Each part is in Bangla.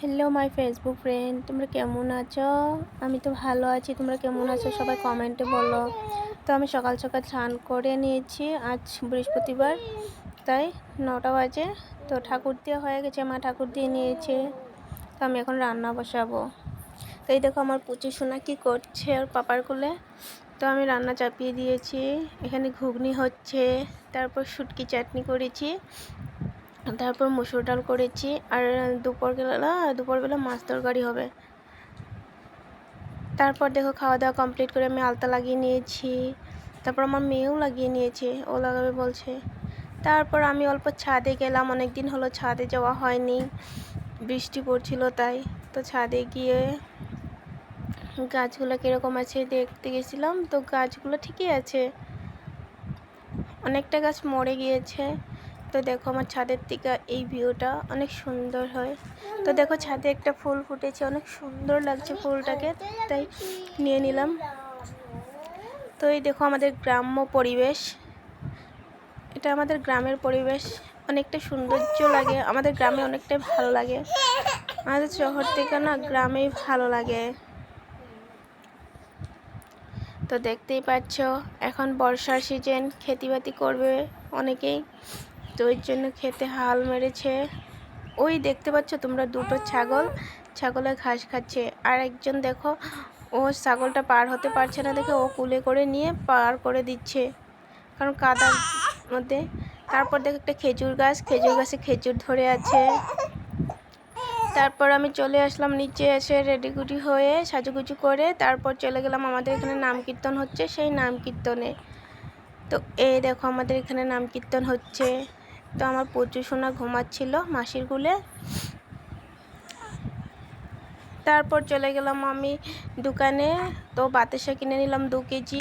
হ্যালো মাই ফেসবুক ফ্রেন্ড তোমরা কেমন আছো? আমি তো ভালো আছি। তোমরা কেমন আছো? সবাই কমেন্টে বলো। তো আমি সকাল সকাল স্নান করে নিয়েছি। আজ বৃহস্পতিবার, তাই নটা বাজে। তো ঠাকুর দিয়ে হয়ে গেছে, মা ঠাকুর দিয়ে নিয়েছে। তো আমি এখন রান্না বসাবো। তো এই দেখো আমার পুচি সোনা কী করছে ওর পাপার কোলে। তো আমি রান্না চাপিয়ে দিয়েছি। এখানে ঘুগনি হচ্ছে। তারপর শুটকি চাটনি করেছি। তারপর মুসুর ডাল করেছি আর দুপুরবেলা দুপুরবেলা মাছ তরকারি হবে। তারপর দেখো খাওয়া দাওয়া কমপ্লিট করে আমি আলতা লাগিয়ে নিয়েছি। তারপর আমার মেয়েও লাগিয়ে নিয়েছে, ও লাগাবে বলছে। তারপর আমি অল্প ছাদে গেলাম অনেক দিন হলো ছাদে যাওয়া হয়নি, বৃষ্টি পড়ছিল তাই। তো ছাদে গিয়ে গাছগুলো কীরকম আছে দেখতে গেছিলাম, তো গাছগুলো ঠিকই আছে। অনেকটা গাছ মরে গিয়েছে। তো দেখো আমার ছাদের থেকে এই ভিউটা অনেক সুন্দর হয়। তো দেখো ছাদে একটা ফুল ফুটেছে, অনেক সুন্দর লাগছে ফুলটাকে, তাই নিয়ে নিলাম। তো এই দেখো আমাদের গ্রাম্য পরিবেশ। এটা আমাদের গ্রামের পরিবেশ, অনেকটা সৌন্দর্য লাগে, আমাদের গ্রামে অনেকটাই ভালো লাগে। আমাদের শহর থেকে না গ্রামেই ভালো লাগে। তো দেখতেই পাচ্ছ, এখন বর্ষার সিজন খেতিবাতি করবে অনেকেই। তো ওই জন্য খেতে হাল মেরেছে। ওই দেখতে পাচ্ছ তোমরা দুটো ছাগল। ছাগলের ঘাস খাচ্ছে। আর একজন দেখো, ও ছাগলটা পার হতে পারছে না দেখে ও কুলে করে নিয়ে পার করে দিচ্ছে। কারণ কাদার মধ্যে। তারপর দেখো একটা খেজুর গাছ। খেজুর গাছে খেজুর ধরে আছে। তারপর আমি চলে আসলাম নিচে এসে রেডিগুডি হয়ে সাজুগুজু করে তারপর চলে গেলাম আমাদের এখানে নাম কীর্তন হচ্ছে সেই নাম কীর্তনে। তো এই দেখো আমাদের এখানে নাম কীর্তন হচ্ছে। তো আমার প্রচুর সোনা ঘুমাচ্ছিল মাসির গুলে তারপর চলে গেলাম আমি দোকানে। তো বাতাসা কিনে নিলাম দু কেজি।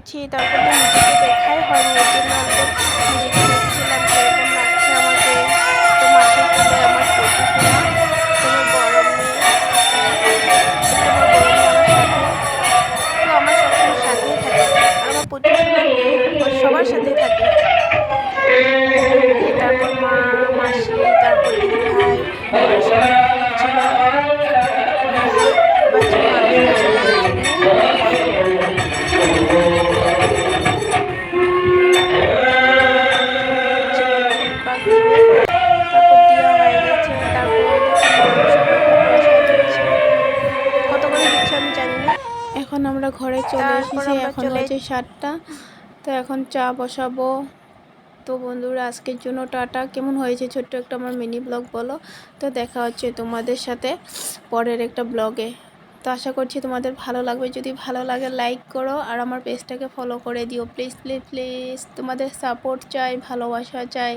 সেজেছি তারপর নিজেকে দেখাই হয়নি এর জন্য আমি নিজেকে দেখছিলাম কীরকম লাগছে আমাকে, তো মাসের কোলে আমার প্রচুর তোমার বড় আমার সাথে। তো আমার সাথেই থাকে সবার সাথেই থাকে। তারপর মা, মাসি, তারপর ভাই ঘরে চলে এসেছি এখন হচ্ছে সাতটা। তো এখন চা বসাবো। তো বন্ধুরা আজকের জন্য টাটা। কেমন হয়েছে ছোট্ট একটা আমার মিনি ব্লগ বলো। তো দেখা হচ্ছে তোমাদের সাথে পরের একটা ব্লগে। তো আশা করছি তোমাদের ভালো লাগবে। যদি ভালো লাগে লাইক করো। আর আমার পেজটাকে ফলো করে দিও। প্লিজ প্লিজ প্লিজ তোমাদের সাপোর্ট চাই ভালোবাসা চাই।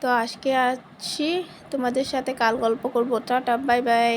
তো আজকে আসছি। তোমাদের সাথে কাল গল্প করব। Tata bye bye